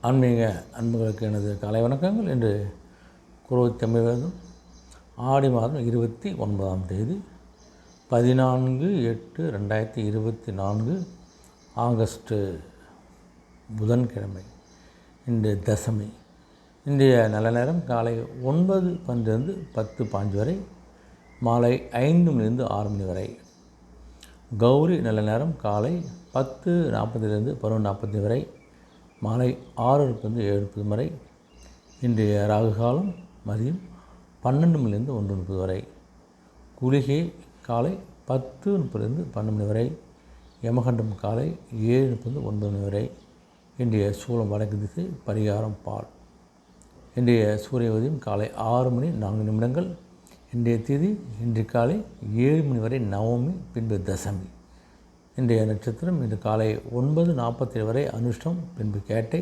ஆன்மீக அன்புகளுக்கு எனது காலை வணக்கங்கள். இன்று குருவை தமிழகம் ஆடி மாதம் இருபத்தி ஒன்பதாம் தேதி பதினான்கு எட்டு ரெண்டாயிரத்தி இருபத்தி நான்கு ஆகஸ்ட்டு புதன்கிழமை இன்று தசமி. இன்றைய நல்ல நேரம் காலை ஒன்பது பன்னிருந்து பத்து பாஞ்சு வரை மாலை ஐந்து மணிலிருந்து ஆறு மணி வரை. கௌரி நல்ல நேரம் காலை பத்து நாற்பதுலேருந்து பதினொன்று நாற்பது வரை. மாலை ஆறு முப்பது ஏழு முப்பது வரை இன்றைய ராகு காலம் மதியம் பன்னெண்டு மணிலேருந்து ஒன்று முப்பது வரை குளிகை காலை பத்து முப்பதுலேருந்து பன்னெண்டு மணி வரை யமகண்டம் காலை ஏழு முப்பது ஒன்பது மணி வரை இன்றைய சூளம் வடக்கு திசை பரிகாரம் பால். இன்றைய சூரிய உதயம் காலை ஆறு மணி நான்கு நிமிடங்கள் இன்றைய தேதி இன்று காலை ஏழு மணி வரை நவமி பின்பு தசமி. இன்றைய நட்சத்திரம் இன்று காலை ஒன்பது நாற்பத்தேழு வரை அனுஷ்டம் பின்பு கேட்டை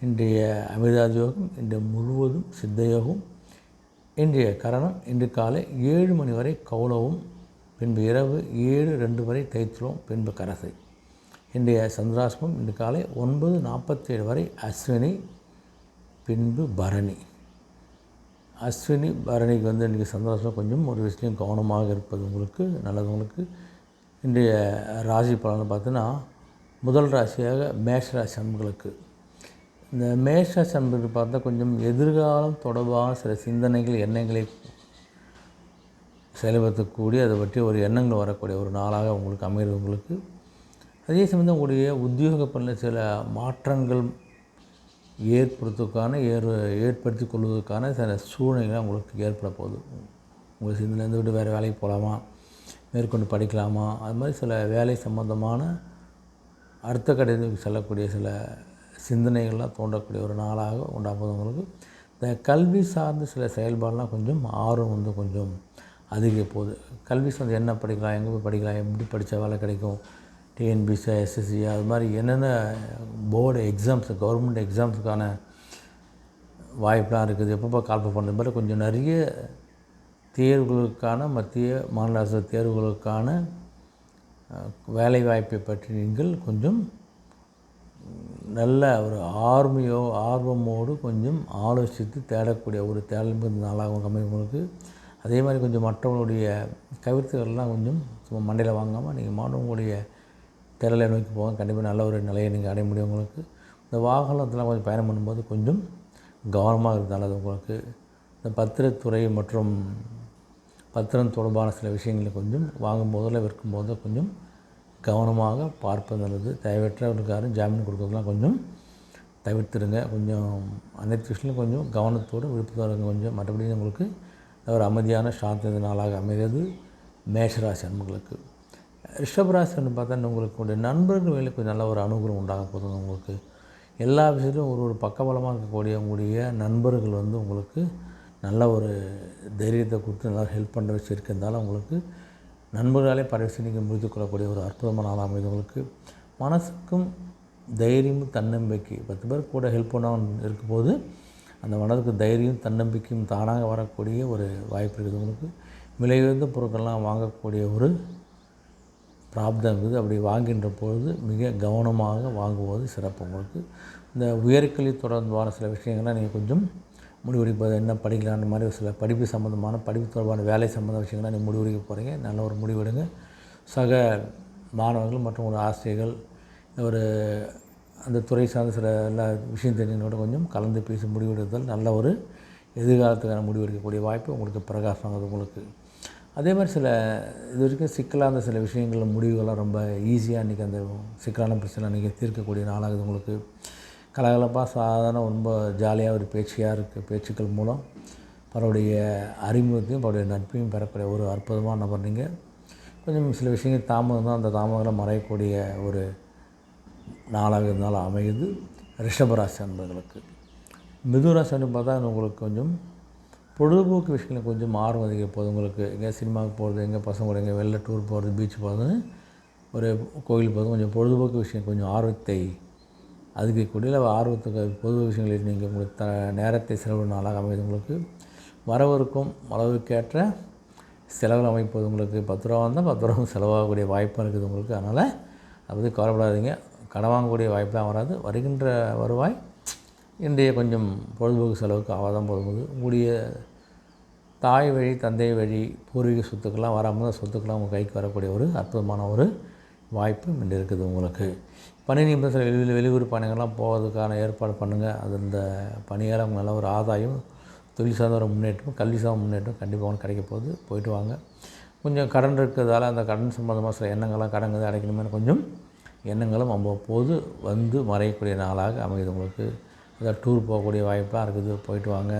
இன்றைய அமிர்தாஜ் யோகம் இன்று முழுவதும் சித்த யோகம் இன்றைய கரணம் இன்று காலை ஏழு மணி வரை கௌலவும் பின்பு இரவு ஏழு ரெண்டு வரை தைத்துளம் பின்பு கரசை. இன்றைய சந்திராசிரமம் இன்று காலை ஒன்பது நாற்பத்தேழு வரை அஸ்வினி பின்பு பரணி. அஸ்வினி பரணிக்கு வந்து இன்றைக்கி சந்தோஷம் கொஞ்சம் ஒரு விஷயம் கவனமாக இருப்பது உங்களுக்கு நல்லது உங்களுக்கு. இன்றைய ராசி பலன் பார்த்தீங்கன்னா முதல் ராசியாக மேஷ ராசி அன்புகளுக்கு. இந்த மேஷ ராசி அன்புகளுக்கு பார்த்தா கொஞ்சம் எதிர்காலம் தொடர்பான சில சிந்தனைகள் எண்ணங்களை செயல்படுத்தக்கூடிய அதை பற்றி ஒரு எண்ணங்கள் வரக்கூடிய ஒரு நாளாக உங்களுக்கு அமைகிறவங்களுக்கு அதே சமயம் உங்களுடைய உத்தியோக பணியில் சில மாற்றங்கள் ஏற்படுத்துவதற்கான ஏற் ஏற்படுத்தி கொள்வதற்கான சில சூழ்நிலைகள் உங்களுக்கு ஏற்பட போகுது. உங்கள் சிந்தனைலேருந்து விட்டு வேறு வேலைக்கு போகலாமா? மேற்கொண்டு படிக்கலாமா? அது மாதிரி சில வேலை சம்பந்தமான அடுத்த கடைக்கு செல்லக்கூடிய சில சிந்தனைகள்லாம் தோன்றக்கூடிய ஒரு நாளாக உண்டாகுதுங்களுக்கு இந்த கல்வி சார்ந்த சில செயல்பாடெலாம் கொஞ்சம் ஆர்வம் வந்து கொஞ்சம் அதிக போகுது. கல்வி சார்ந்து என்ன படிக்கலாம் எங்கே போய் படிக்கலாம் எப்படி படித்தா வேலை கிடைக்கும்? டிஎன்பிசி எஸ்எஸ்சி அது மாதிரி என்னென்ன போர்டு எக்ஸாம்ஸ் கவர்மெண்ட் எக்ஸாம்ஸுக்கான வாய்ப்பெலாம் இருக்குது. எப்பப்போ கால்ப பண்ணுறது மாதிரி கொஞ்சம் நிறைய தேர்வுகளுக்கான மத்திய மாநில அரசு தேர்வுகளுக்கான வேலைவாய்ப்பை பற்றி நீங்கள் கொஞ்சம் நல்ல ஒரு ஆர்மையோ ஆர்வமோடு கொஞ்சம் ஆலோசித்து தேடக்கூடிய ஒரு தேடல் நாளாகவும் உங்களுக்கு அதே மாதிரி கொஞ்சம் மற்றவங்களுடைய கவிர்த்துகள்லாம் கொஞ்சம் சும்மா மண்டையில் வாங்காமல் நீங்கள் மாணவங்களுடைய திரளை நோக்கி போங்க. கண்டிப்பாக நல்ல ஒரு நிலையை நீங்கள் அடைய முடியும் உங்களுக்கு. இந்த வாகனத்தெலாம் கொஞ்சம் பயணம் பண்ணும்போது கொஞ்சம் கவனமாக இருந்தாலும் உங்களுக்கு இந்த பத்திரத்துறை மற்றும் பத்திரம் தொடர்பான சில விஷயங்களை கொஞ்சம் வாங்கும் போதில் விற்கும் போது கொஞ்சம் கவனமாக பார்ப்பது நல்லது. தேவையற்றவர்களுக்கு யாரும் ஜாமீன் கொடுக்கறதுலாம் கொஞ்சம் தவிர்த்துடுங்க. கொஞ்சம் அனைத்து விஷயங்களும் கொஞ்சம் கவனத்தோடு விருப்பத்தோடு கொஞ்சம் மற்றபடி உங்களுக்கு ஒரு அமைதியான சாந்த நாளாக அமைகிறது மேஷராசி அன்புகளுக்கு. ரிஷபராசின்னு பார்த்தா உங்களுக்கு நண்பர்கள் வேலை கொஞ்சம் நல்ல ஒரு அனுகூலம் உண்டாக போதும் உங்களுக்கு. எல்லா விஷயத்திலும் ஒரு ஒரு பக்கபலமாக இருக்கக்கூடிய உங்களுடைய நண்பர்கள் வந்து உங்களுக்கு நல்ல ஒரு தைரியத்தை கொடுத்து நல்லா ஹெல்ப் பண்ண வச்சு இருக்கிறதால உங்களுக்கு நண்பர்களாலே பரிசு நீங்கள் முடித்து கொள்ளக்கூடிய ஒரு அற்புதமான நாளாக அமைது உங்களுக்கு. மனசுக்கும் தைரியமும் தன்னம்பிக்கை. பத்து பேர் கூட ஹெல்ப் பண்ணாமல் இருக்கும்போது அந்த மனதுக்கு தைரியம் தன்னம்பிக்கையும் தானாக வரக்கூடிய ஒரு வாய்ப்பு இருக்குது உங்களுக்கு. விலை உயர்ந்த பொருட்கள்லாம் வாங்கக்கூடிய ஒரு பிராப்தம் இருக்குது. அப்படி வாங்கின்ற பொழுது மிக கவனமாக வாங்குவது சிறப்பு உங்களுக்கு. இந்த உயர்கல்வி தொடர்பான சில விஷயங்கள்லாம் நீங்கள் கொஞ்சம் முடிவெடுப்பது என்ன படிக்கலான்ற மாதிரி சில படிப்பு சம்மந்தமான படிப்பு தொடர்பான வேலை சம்மந்த விஷயங்கள்லாம் நீங்கள் முடிவெடுக்க போகிறீங்க நல்ல ஒரு முடிவெடுங்க. சக மாணவர்கள் மற்றும் ஒரு ஆசிரியர்கள் ஒரு அந்த துறை சார்ந்த சில எல்லா விஷயம் தெரிஞ்சவங்களோட கொஞ்சம் கலந்து பேசி முடிவெடுத்தல் நல்ல ஒரு எதிர்காலத்துக்கான முடிவெடுக்கக்கூடிய வாய்ப்பு உங்களுக்கு பிரகாசமாகுது உங்களுக்கு. அதே மாதிரி சில இது வரைக்கும் சிக்கலான சில விஷயங்கள் முடிவுகள்லாம் ரொம்ப ஈஸியாக இன்றைக்கி அந்த சிக்கலான பிரச்சனை இன்றைக்கி தீர்க்கக்கூடிய நாளாகுது உங்களுக்கு. கலகலப்பாக சாதாரண ரொம்ப ஜாலியாக ஒரு பேச்சியாக இருக்குது பேச்சுக்கள் மூலம் அவருடைய அறிமுகத்தையும் அவருடைய நட்பையும் பெறக்கூடிய ஒரு அற்புதமான நபர் நீங்கள் கொஞ்சம் சில விஷயங்கள் தாமதம் தான் அந்த தாமதங்களை மறையக்கூடிய ஒரு நாளாக இருந்தாலும் அமையுது. ரிஷபராசி அன்பர்களுக்கு. மிதுராசி பார்த்தா உங்களுக்கு கொஞ்சம் பொழுதுபோக்கு விஷயங்களில் கொஞ்சம் ஆர்வம் அதிக போகுது. உங்களுக்கு எங்கே சினிமாவுக்கு போகிறது எங்கே பசங்க கூட எங்கே வெளில டூர் போகிறது பீச் போகிறதுன்னு ஒரு கோயில் போகிறது கொஞ்சம் பொழுதுபோக்கு விஷயம் கொஞ்சம் ஆர்வத்தை அதுக்கு கூடிய ஆர்வத்துக்கு பொது விஷயங்களில் நீங்கள் உங்களுக்கு த நேரத்தை செலவு நாளாக அமைது உங்களுக்கு. வரவிருக்கும் அளவுக்கேற்ற செலவில் அமைப்பது உங்களுக்கு பத்து ரூபா வந்தால் பத்து ரூபா செலவாகக்கூடிய வாய்ப்பாக இருக்குது உங்களுக்கு. அதனால் அதை பற்றி கவலைப்படாதீங்க. கடன் வாங்கக்கூடிய வாய்ப்பெலாம் வராது. வருகின்ற வருவாய் இன்றைய கொஞ்சம் பொழுதுபோக்கு செலவுக்கு ஆவாதான் போகும்போது உங்களுடைய தாய் வழி தந்தை வழி பூர்வீக சொத்துக்கெல்லாம் வராமல் சொத்துக்கெல்லாம் உங்கள் கைக்கு வரக்கூடிய ஒரு அற்புதமான ஒரு வாய்ப்பு இன்று இருக்குது உங்களுக்கு. பணி நிமிடத்தில் வெளியில் வெளியூர் பயணங்கள்லாம் போகிறதுக்கான ஏற்பாடு பண்ணுங்கள் அது இந்த பணியால் அவங்க நல்ல ஒரு ஆதாயம் தொழில் சார்ந்த ஒரு முன்னேற்றம் கல்வி சார்ந்த முன்னேற்றம் கண்டிப்பாக உங்களுக்கு கிடைக்க போகுது. போயிட்டு வாங்க. கொஞ்சம் கடன் இருக்கிறதால அந்த கடன் சம்மந்தமாக சில எண்ணங்கள்லாம் கடங்குது அடைக்கணுமே கொஞ்சம் எண்ணங்களும் அவ்வப்போது வந்து மறையக்கூடிய நாளாக அமையுது உங்களுக்கு. அதாவது டூர் போகக்கூடிய வாய்ப்பாக இருக்குது போயிட்டு வாங்க.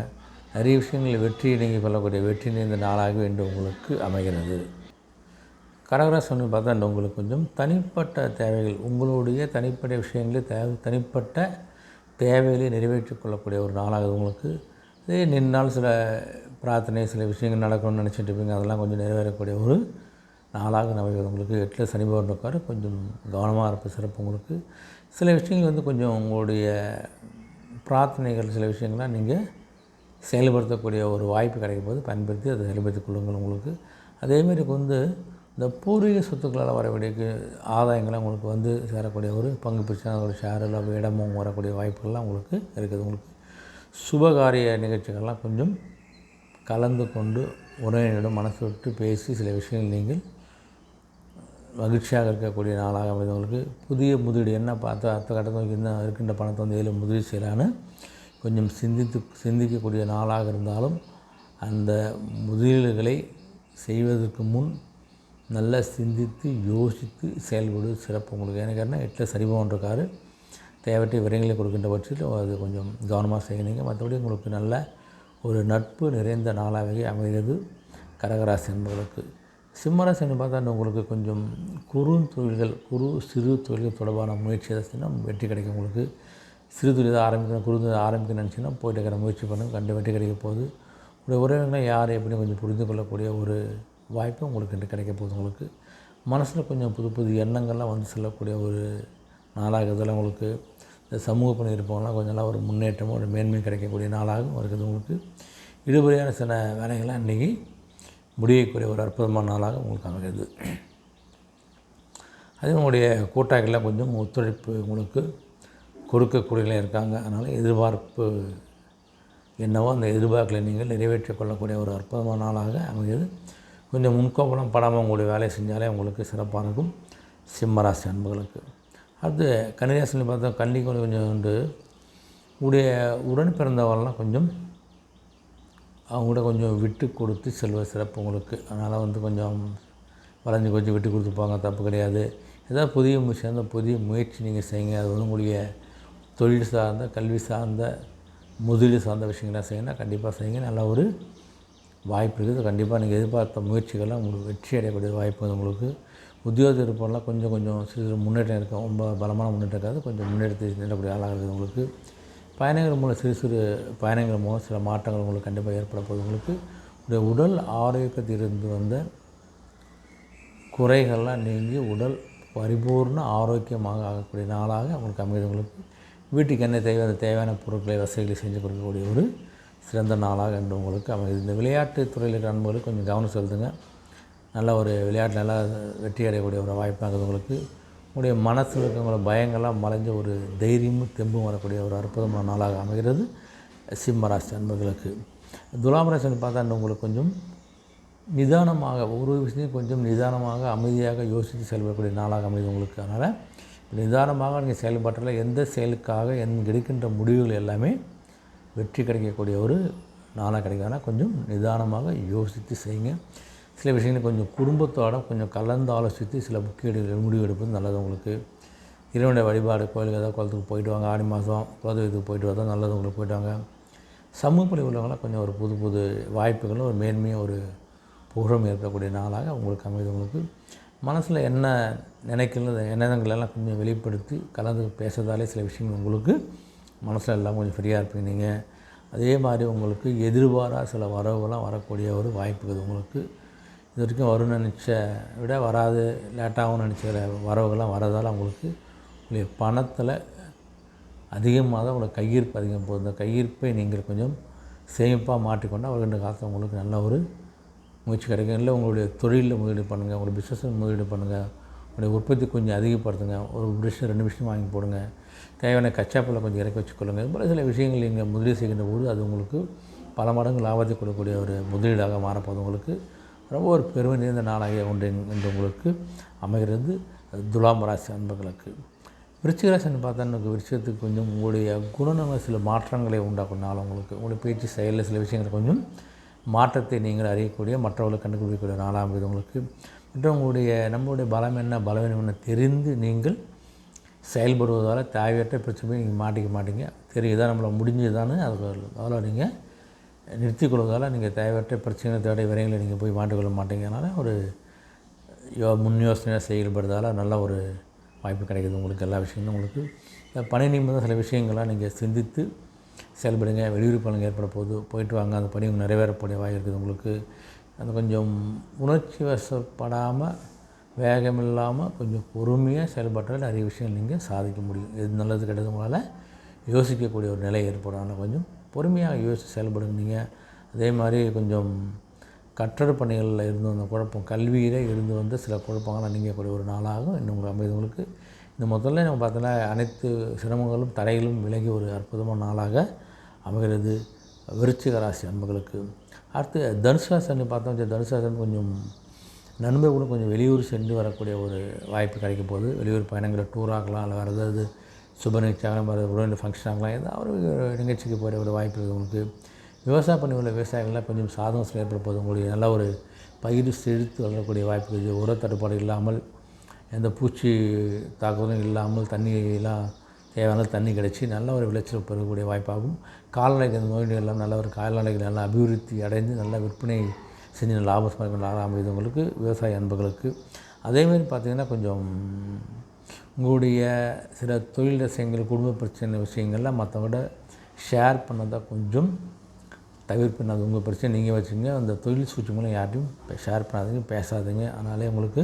நிறைய விஷயங்கள் வெற்றி நீங்கள் சொல்லக்கூடிய வெற்றி இந்த நாளாக வேண்டும் உங்களுக்கு அமைகிறது. கடகராசனில் பார்த்தா அந்த உங்களுக்கு கொஞ்சம் தனிப்பட்ட தேவைகள் உங்களுடைய தனிப்பட்ட விஷயங்களே தேவை தனிப்பட்ட தேவைகளை நிறைவேற்றி கொள்ளக்கூடிய ஒரு நாளாக உங்களுக்கு. இதே நின்னால் சில பிரார்த்தனை சில விஷயங்கள் நடக்கணும்னு நினச்சிட்டு இருப்பீங்க. அதெல்லாம் கொஞ்சம் நிறைவேறக்கூடிய ஒரு நாளாக அமைவது உங்களுக்கு. எட்டில் சனி பகவான் இருக்கார். கொஞ்சம் கவனமாக இருப்ப சிறப்பு உங்களுக்கு. சில விஷயங்கள் வந்து கொஞ்சம் உங்களுடைய பிரார்த்தனைகள் சில விஷயங்கள்லாம் நீங்கள் செயல்படுத்தக்கூடிய ஒரு வாய்ப்பு கிடைக்கும் போது பயன்படுத்தி அதை செயல்படுத்திக் கொள்ளுங்கள் உங்களுக்கு. அதேமாரி வந்து இந்த பூர்வீக சொத்துக்களால் வரக்கூடிய ஆதாயங்கள்லாம் உங்களுக்கு வந்து சேரக்கூடிய ஒரு பங்கு பிரச்சனை ஒரு ஷேர் இல்லை இடமும் வரக்கூடிய வாய்ப்புகள்லாம் உங்களுக்கு இருக்குது. உங்களுக்கு சுபகாரிய நிகழ்ச்சிகள்லாம் கொஞ்சம் கலந்து கொண்டு உறவினரிடம் மனசு விட்டு பேசி சில விஷயங்கள் நீங்கள் மகிழ்ச்சியாக இருக்கக்கூடிய நாளாக அமைந்தவங்களுக்கு புதிய முதலீடு என்ன பார்த்து அடுத்த கட்டத்தில் என்ன இருக்கின்ற பணத்தை வந்து இதில் முதலீடு செய்யலான்னு கொஞ்சம் சிந்தித்து சிந்திக்கக்கூடிய நாளாக இருந்தாலும் அந்த முதலீடுகளை செய்வதற்கு முன் நல்லா சிந்தித்து யோசித்து செயல்படுவது சிறப்பு உங்களுக்கு. எனக்கு என்ன எட்டில் சரிபவன் தேவையற்ற விரயங்களை கொடுக்கின்ற பட்சத்தில் அது கொஞ்சம் கவனமாக செய்யணுங்க மற்றபடி உங்களுக்கு நல்ல ஒரு நட்பு நிறைந்த நாளாகவே அமைகிறது. கரகராசி என்பவர்களுக்கு. சிம்மராசி பார்த்தா உங்களுக்கு கொஞ்சம் குறு தொழில்கள் குறு சிறு தொழில்கள் தொடர்பான முயற்சி எதாச்சுன்னா வெற்றி கிடைக்கும் உங்களுக்கு. சிறு தொழில் ஆரம்பிக்கணும் குறு தொழில் ஆரம்பிக்க நினச்சிங்கன்னா போயிட்டு இருக்கிற முயற்சி பண்ணுங்கள் கண்டு வெற்றி கிடைக்க போகுது. உங்களுடைய உறவினர்களை யார் எப்படி கொஞ்சம் புரிந்து கொள்ளக்கூடிய ஒரு வாய்ப்பு உங்களுக்கு இன்று கிடைக்க போகுது உங்களுக்கு. மனசில் கொஞ்சம் புது புது எண்ணங்கள்லாம் வந்து செல்லக்கூடிய ஒரு நாளாக இதெல்லாம் உங்களுக்கு. இந்த சமூக பணி இருப்பவங்களாம் கொஞ்சம் நல்லா ஒரு முன்னேற்றமும் ஒரு மேன்மையும் கிடைக்கக்கூடிய நாளாகவும் இருக்குது உங்களுக்கு. இடுபடியான சில வேலைகள்லாம் இன்றைக்கி முடியக்கூடிய ஒரு அற்புதமான நாளாக உங்களுக்கு அமைகிறது. அதே உங்களுடைய கூட்டாளிகள்லாம் கொஞ்சம் ஒத்துழைப்பு உங்களுக்கு கொடுக்கக்கூடியலாம் இருக்காங்க. அதனால் எதிர்பார்ப்பு என்னவோ அந்த எதிர்பார்ப்புகளை நீங்கள் நிறைவேற்றிக் கொள்ளக்கூடிய ஒரு அற்புதமான நாளாக அமைகிறது. கொஞ்சம் முன்கோபலம் படாமல் உங்களுடைய வேலையை செஞ்சாலே உங்களுக்கு சிறப்பாக இருக்கும். சிம்மராசி அன்புகளுக்கு. அடுத்து கன்னிராசினி பார்த்தா கன்னிக்கு கொஞ்சம் வந்து உண்டு. உடைய உடன் பிறந்தவர்கள்லாம் கொஞ்சம் அவங்கள்ட்ட கொஞ்சம் விட்டு கொடுத்து செல்வ சிறப்பு உங்களுக்கு. அதனால் வந்து கொஞ்சம் வளைஞ்சு கொஞ்சம் விட்டு கொடுத்துப்பாங்க தப்பு கிடையாது. ஏதாவது புதிய சேர்ந்த புதிய முயற்சி நீங்கள் செய்யுங்க. அது வந்து உங்களுடைய தொழில் சார்ந்த கல்வி சார்ந்த முதலீடு சார்ந்த விஷயங்கள்லாம் செய்யுங்கன்னா கண்டிப்பாக செய்யுங்க. நல்ல ஒரு வாய்ப்பு இருக்குது. கண்டிப்பாக நீங்கள் எதிர்பார்த்த முயற்சிகள்லாம் உங்களுக்கு வெற்றி அடையக்கூடிய வாய்ப்பு வந்து உங்களுக்கு உத்தியோக இருப்பவங்களாம் கொஞ்சம் கொஞ்சம் சிறு சிறு முன்னேற்றம் இருக்கும் ரொம்ப பலமான முன்னேற்றம் இருக்காது. கொஞ்சம் முன்னேற்றத்தை நின்றக்கூடிய ஆளாக இருக்குது உங்களுக்கு. பயணங்கள் மூலம் சிறு சிறு பயணங்கள் மூலம் சில மாற்றங்கள் உங்களுக்கு கண்டிப்பாக ஏற்பட போகுது உங்களுக்கு. உடைய உடல் ஆரோக்கியத்திலிருந்து வந்த குறைகள்லாம் நீங்கி உடல் பரிபூர்ண ஆரோக்கியமாக ஆகக்கூடிய நாளாக உங்களுக்கு அமைகிறது உங்களுக்கு. வீட்டுக்கு என்ன தேவை அந்த தேவையான பொருட்களை வசதிகளை செஞ்சு கொடுக்கக்கூடிய ஒரு சிறந்த நாளாக என்று உங்களுக்கு அமைது இந்த விளையாட்டு துறையில் இருக்கிற நண்பர்களுக்கு கொஞ்சம் கவனம் செலுத்துங்க. நல்ல ஒரு விளையாட்டு நல்லா வெற்றி அடையக்கூடிய ஒரு வாய்ப்பாக உங்களுக்கு. உங்களுடைய மனசில் இருக்கிறவங்கள பயங்கள்லாம் மறைஞ்ச ஒரு தைரியமும் தெம்பும் வரக்கூடிய ஒரு அற்புதமான நாளாக அமைகிறது. சிம்மராசி அன்பர்களுக்கு. துலாம் ராசின்னு பார்த்தா உங்களுக்கு கொஞ்சம் நிதானமாக ஒரு விஷயத்தையும் கொஞ்சம் நிதானமாக அமைதியாக யோசித்து செயல்படக்கூடிய நாளாக அமைது உங்களுக்கு. அதனால் நிதானமாக நீங்கள் செயல்பாட்டில் எந்த செயலுக்காக என் எடுக்கின்ற முடிவுகள் எல்லாமே வெற்றி கிடைக்கக்கூடிய ஒரு நாளாக கிடைக்கும் ஆனால் கொஞ்சம் நிதானமாக யோசித்து செய்யுங்க. சில விஷயங்கள் கொஞ்சம் குடும்பத்தோட கொஞ்சம் கலந்து ஆலோசித்து சில முக்கிய முடிவு எடுப்பது நல்லது உங்களுக்கு. இறைவனுடைய வழிபாடு கோயிலுக்கு ஏதாவது குளத்துக்கு போயிட்டு வாங்க ஆடி மாதம் குலதெய்வத்துக்கு போயிட்டு வரதான் நல்லது உங்களுக்கு போயிட்டு வாங்க. சமூகப்படி உள்ளவங்களாம் கொஞ்சம் ஒரு புது புது வாய்ப்புகளும் ஒரு மேன்மையும் ஒரு புகழும் ஏற்படக்கூடிய நாளாக உங்களுக்கு அமைது உங்களுக்கு. மனசில் என்ன நினைக்கிறது எண்ணங்கள் எல்லாம் கொஞ்சம் வெளிப்படுத்தி கலந்து பேசுறதாலே சில விஷயங்கள் உங்களுக்கு மனசில் எல்லாம் கொஞ்சம் ஃப்ரீயாக இருப்பீங்க. நீங்கள் அதே மாதிரி உங்களுக்கு எதிர்பாராக சில வரவுகள்லாம் வரக்கூடிய ஒரு வாய்ப்பு இருக்குது. உங்களுக்கு இது வரைக்கும் வரும்னு நினச்ச விட வராது லேட்டாகவும் நினச்ச வரவுகள்லாம் வரதால் உங்களுக்கு உங்களுடைய பணத்தில் அதிகமாக தான் உங்களுக்கு கையிருப்பு அதிகம் போகுது. இந்த கையிருப்பை நீங்கள் கொஞ்சம் சேமிப்பாக மாற்றிக்கொண்டால் வருகின்ற காலத்தில் உங்களுக்கு நல்ல ஒரு முயற்சி கிடைக்கும். இல்லை உங்களுடைய தொழிலில் முதலீடு பண்ணுங்கள் உங்களுடைய பிஸ்னஸில் முதலீடு பண்ணுங்கள் உடைய உற்பத்தி கொஞ்சம் அதிகப்படுத்துங்க. ஒரு விஷயம் ரெண்டு விஷயம் வாங்கி போடுங்க. தேவையான கச்சாப்பில் கொஞ்சம் இறக்கி வச்சுக்கொள்ளுங்க. இது போல் சில விஷயங்கள் நீங்கள் முதலீடு செய்கின்ற போது அது உங்களுக்கு பல மடங்கு லாபத்தை கொடுக்கக்கூடிய ஒரு முதலீடாக மாறப்போது உங்களுக்கு. ரொம்ப ஒரு பெருமை நிறைந்த நாளாக ஒன்று என்று உங்களுக்கு அமைகிறது. துலாம் ராசி அன்பர்களுக்கு. விருச்சிகராசின்னு பார்த்தா எனக்கு விருச்சிகத்துக்கு கொஞ்சம் உங்களுடைய குணநல சில மாற்றங்களை உண்டாக்குனாலும் நாள் உங்களுக்கு உங்களுடைய பேச்சு செயலில் சில விஷயங்கள் கொஞ்சம் மாற்றத்தை நீங்கள் அறியக்கூடிய மற்றவர்களை கண்டுபிடிக்கக்கூடிய நாளாக இது உங்களுக்கு. மற்றும் உங்களுடைய நம்மளுடைய பலம் என்ன பலவீனம் என்ன தெரிந்து நீங்கள் செயல்படுவதால் தேவையற்ற பிரச்சனையை நீங்கள் மாட்டிக்க மாட்டீங்க. தெரியுதா? நம்மளை முடிஞ்சதுதானே அதுக்கு அதில் நீங்கள் நிறுத்தி கொள்வதால் நீங்கள் தேவையற்ற பிரச்சனை தேட விரைகளை நீங்கள் போய் மாட்டிக்கொள்ள மாட்டீங்கனால ஒரு யோ முன் யோசனையாக செயல்படுறதால நல்ல ஒரு வாய்ப்பு கிடைக்கிது உங்களுக்கு எல்லா விஷயங்களும் உங்களுக்கு. பணி நிமிடம் சில விஷயங்கள்லாம் நீங்கள் சிந்தித்து செயல்படுங்க வெளியூர் பலன் ஏற்பட போது போயிட்டு வாங்க. அந்த பணி நிறைவேறக்கூடிய வாய் இருக்குது உங்களுக்கு. அந்த கொஞ்சம் உணர்ச்சி வசப்படாமல் வேகம் இல்லாமல் கொஞ்சம் பொறுமையாக செயல்பட்டால் நிறைய விஷயங்கள் நீங்கள் சாதிக்க முடியும். எது நல்லது கிடைக்கிறதுனால யோசிக்கக்கூடிய ஒரு நிலை ஏற்படும். ஆனால் கொஞ்சம் பொறுமையாக யோசித்து செயல்படுங்க நீங்கள் அதே மாதிரி கொஞ்சம் கட்டட பணிகளில் இருந்து வந்த குழப்பம் கல்வியில் இருந்து வந்து சில குழப்பங்களை நீங்கக்கூடிய ஒரு நாளாகும் இன்னும் உங்களுக்கு அமைதவங்களுக்கு இந்த முதல்ல நம்ம பார்த்தோன்னா அனைத்து சிரமங்களும் தடைகளும் விலகி ஒரு அற்புதமான நாளாக அமைகிறது. விருச்சிக ராசி நண்பர்களுக்கு அடுத்து தனுசாசன் பார்த்தோம் தனுசாசன் கொஞ்சம் நண்பர்களும் கொஞ்சம் வெளியூர் சென்று வரக்கூடிய ஒரு வாய்ப்பு கிடைக்க போகுது. வெளியூர் பயணங்களை டூர் ஆகலாம் இல்லை வேறு ஏதாவது சுப நிகழ்ச்சியாகலாம் வேறு உடனே ஃபங்க்ஷன் ஆகலாம் ஏதாவது ஒரு நிகழ்ச்சிக்கு போகிற ஒரு வாய்ப்பு இருக்குது உங்களுக்கு. விவசாய பண்ணி உள்ள விவசாயிகள்லாம் கொஞ்சம் சாதகம் ஏற்பட போது உங்களுக்கு நல்ல ஒரு பயிர் செழித்து வளரக்கூடிய வாய்ப்பு இருக்குது. உர தட்டுப்பாடு இல்லாமல் எந்த பூச்சி தாக்குதலும் இல்லாமல் தண்ணியெல்லாம் தேவையான தண்ணி கிடச்சி நல்ல ஒரு விளைச்சல் பெறக்கூடிய வாய்ப்பாகும் கால்நடைகள் நோய் எல்லாம் நல்ல ஒரு கால்நடைகள் நல்லா அபிவிருத்தி அடைந்து நல்ல விற்பனை செஞ்சு நல்ல லாபம் ஆரம்பித்தவங்களுக்கு விவசாய அன்புகளுக்கு அதேமாதிரி பார்த்திங்கன்னா கொஞ்சம் உங்களுடைய சில தொழில் விஷயங்கள் குடும்ப பிரச்சனை விஷயங்கள்லாம் மற்றவங்க ஷேர் பண்ணதை கொஞ்சம் தவிர்ப்பு அது உங்கள் பிரச்சனை நீங்கள் வச்சுங்க அந்த தொழில் சூழ்ச்சிங்களும் யார்ட்டையும் ஷேர் பண்ணாதீங்க பேசாதீங்க. அதனாலே உங்களுக்கு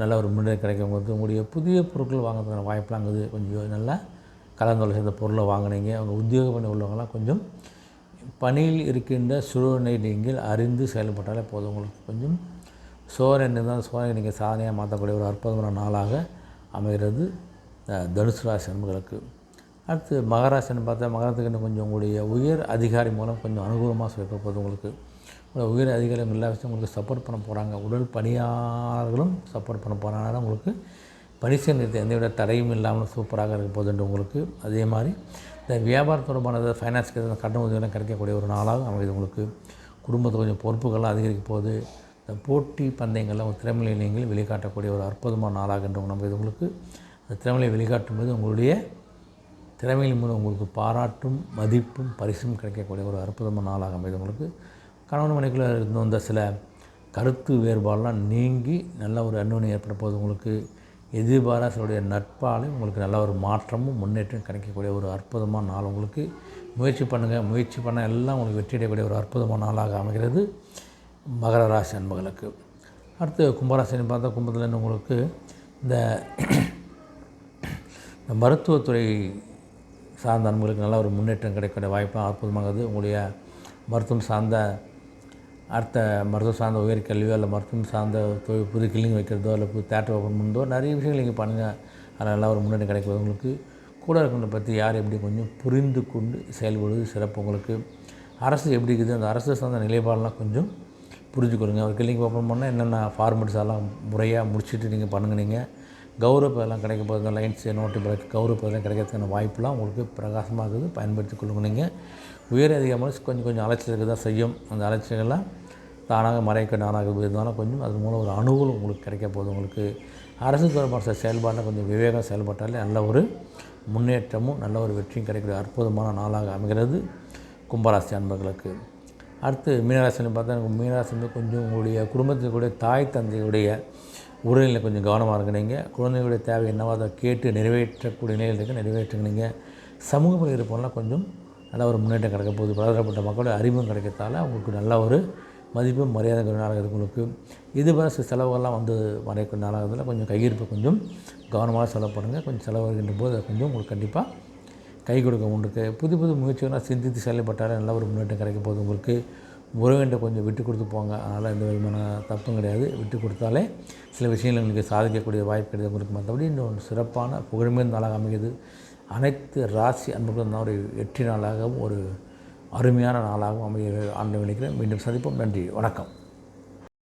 நல்ல ஒரு முன்னேற்றம் கிடைக்கும். போது உங்களுடைய புதிய பொருட்கள் வாங்குறதுக்கான வாய்ப்பெலாம் அங்குது கொஞ்சம் நல்லா கலந்தோலை சேர்ந்த பொருளை வாங்கினீங்க. அவங்க உத்தியோக பண்ணி உள்ளவங்களாம் கொஞ்சம் பணியில் இருக்கின்ற சூழ்நிலை நீங்கள் அறிந்து செயல்பட்டாலே போதும். உங்களுக்கு கொஞ்சம் சோழன் தான் சோழனை நீங்கள் சாதனையாக மாற்றக்கூடிய ஒரு அற்புதமான நாளாக அமைகிறது. தனுசு ராசி நண்பர்களுக்கு அடுத்து மகராசின்னு பார்த்தா மகரத்துக்கு இன்னும் கொஞ்சம் உங்களுடைய உயர் அதிகாரி மூலம் கொஞ்சம் அனுகூலமாக சொல்லிட்டு போகுது உங்களுக்கு உங்களுடைய உயர் அதிகாரிகள் எல்லா விஷயம் உங்களுக்கு சப்போர்ட் பண்ண போகிறாங்க உடல் பணியாளர்களும் சப்போர்ட் பண்ண போகிறாங்க உங்களுக்கு பரிசு செய்யறது எந்தவித தடையும் இல்லாமல் சூப்பராக இருக்க போகுதுன்ற உங்களுக்கு அதே மாதிரி இந்த வியாபாரம் தொடர்பானது ஃபைனான்ஸ்க்கு எதுவும் கடன் உதவியெல்லாம் கிடைக்கக்கூடிய ஒரு நாளாக அமைது உங்களுக்கு. குடும்பத்தை கொஞ்சம் பொறுப்புகள்லாம் அதிகரிக்க போகுது. இந்த போட்டி பந்தயங்கள்லாம் ஒரு திறமையை நீங்கள் வெளிக்காட்டக்கூடிய ஒரு அற்புதமான நாளாக என்று நம்ம இது உங்களுக்கு அந்த திறமையை வெளிக்காட்டும் போது உங்களுடைய திறமையின் மூலம் உங்களுக்கு பாராட்டும் மதிப்பும் பரிசும் கிடைக்கக்கூடிய ஒரு அற்புதமான நாளாக அமைது உங்களுக்கு. கணவன் மனைக்குள்ளே இருந்து வந்த சில கருத்து வேறுபாடெலாம் நீங்கி நல்ல ஒரு அன்னுணை ஏற்பட போது உங்களுக்கு. எதிர்பாரா சிலருடைய நட்பாலே உங்களுக்கு நல்ல ஒரு மாற்றமும் முன்னேற்றம் கிடைக்கக்கூடிய ஒரு அற்புதமான நாள் உங்களுக்கு. முயற்சி பண்ணுங்கள் முயற்சி பண்ண எல்லாம் உங்களுக்கு வெற்றியடையக்கூடிய ஒரு அற்புதமான நாளாக அமைகிறது. மகர ராசி அன்பர்களுக்கு அடுத்து கும்பராசின்னு பார்த்தா கும்பத்தில் உங்களுக்கு இந்த இந்த மருத்துவத்துறை சார்ந்த அன்பர்களுக்கு நல்ல ஒரு முன்னேற்றம் கிடைக்கக்கூடிய வாய்ப்பு அற்புதமாகுது உங்களுடைய மருத்துவம் சார்ந்த அடுத்த மருத்துவ சார்ந்த உயர்கல்வியோ இல்லை மருத்துவம் சார்ந்த தொழில் புது கிளினிக் வைக்கிறதோ இல்லை புது தேட்டர் ஓப்பன் பண்ணுறதோ நிறைய விஷயங்கள் நீங்கள் பண்ணுங்கள் அதனால் ஒரு முன்னேற்றம் கிடைக்கும் உங்களுக்கு. கூட இருக்கிறத பற்றி யார் எப்படி கொஞ்சம் புரிந்து கொண்டு செயல்படுவது சிறப்பு உங்களுக்கு. அரசு எப்படி இருக்குது? அந்த அரசு சார்ந்த நிலைப்பாடெலாம் கொஞ்சம் புரிஞ்சுக்கொள்ளுங்க ஒரு கிளினிக் ஓப்பன் பண்ணால் என்னென்ன ஃபார்மெட்ஸ் எல்லாம் முறையாக முடிச்சுட்டு நீங்கள் பண்ணுங்க நீங்கள் கௌரவ எல்லாம் கிடைக்க போகிறது லைன்ஸ் நோட்டு கௌரவ எல்லாம் கிடைக்கிறதுக்கான வாய்ப்புலாம் உங்களுக்கு பிரகாசமாக இருக்குது. பயன்படுத்தி கொள்ளுங்க நீங்கள் உயர் அதிகமாக கொஞ்சம் கொஞ்சம் அலைச்சல் இருக்க தான் செய்யும்? அந்த அலைச்சல்கள்லாம் தானாக மறைக்க நானாக இருந்தாலும் கொஞ்சம் அது மூலம் ஒரு அனுகூலம் உங்களுக்கு கிடைக்க போகுது உங்களுக்கு. அரசு தொடர்பான செயல்பாட்டில் கொஞ்சம் விவேகம் செயல்பட்டாலே நல்ல ஒரு முன்னேற்றமும் நல்ல ஒரு வெற்றியும் கிடைக்கக்கூடிய அற்புதமான நாளாக அமைகிறது கும்பராசி அன்பர்களுக்கு. அடுத்து மீனராசின்னு பார்த்தா எனக்கு மீனராசி வந்து கொஞ்சம் உங்களுடைய குடும்பத்துக்குடைய தாய் தந்தையுடைய உடல்நிலை கொஞ்சம் கவனமாக இருக்கிறீங்க நீங்கள் குழந்தைகளுடைய தேவை என்னவோ அதை கேட்டு நிறைவேற்றக்கூடிய நிலையில் இருக்க நிறைவேற்றுங்க நீங்கள் சமூக பணி இருப்பவங்களாம் கொஞ்சம் நல்ல ஒரு முன்னேற்றம் கிடைக்க போகுது. பலதரப்பட்ட மக்களுடைய அறிவும் கிடைக்கிறதால அவங்களுக்கு நல்ல ஒரு மதிப்பும் மரியாதை நாளாக உங்களுக்கு. இதுவரை சில செலவுகள்லாம் வந்து வரைக்கும் நாளாகிறதுல கொஞ்சம் கையிருப்பு கொஞ்சம் கவனமாக செலவு பண்ணுங்கள் கொஞ்சம் செலவு போது அது கொஞ்சம் உங்களுக்கு கண்டிப்பாக கை கொடுக்க உண்டுக்கு புது புது முயற்சிகள்லாம் சிந்தித்து செயல்பட்டாலே நல்ல ஒரு முன்னேற்றம் கிடைக்க போகுது உங்களுக்கு. முருகன்ட்ட கொஞ்சம் விட்டு கொடுத்து போங்க. அதனால் எந்த விதமான தப்பும் கிடையாது. விட்டு கொடுத்தாலே சில விஷயங்கள் உங்களுக்கு சாதிக்கக்கூடிய வாய்ப்பு கிடையாது உங்களுக்கு மற்றபடி இன்னும் சிறப்பான புகழ்மிகு நாளாக அமைகிறது. அனைத்து ராசி அன்புகளும் ஒரு வெற்றி நாளாகவும் ஒரு அருமையான நாளாகவும் அமைய ஆண்டு நினைக்கிறேன் மீண்டும் சந்திப்போம். நன்றி. வணக்கம்.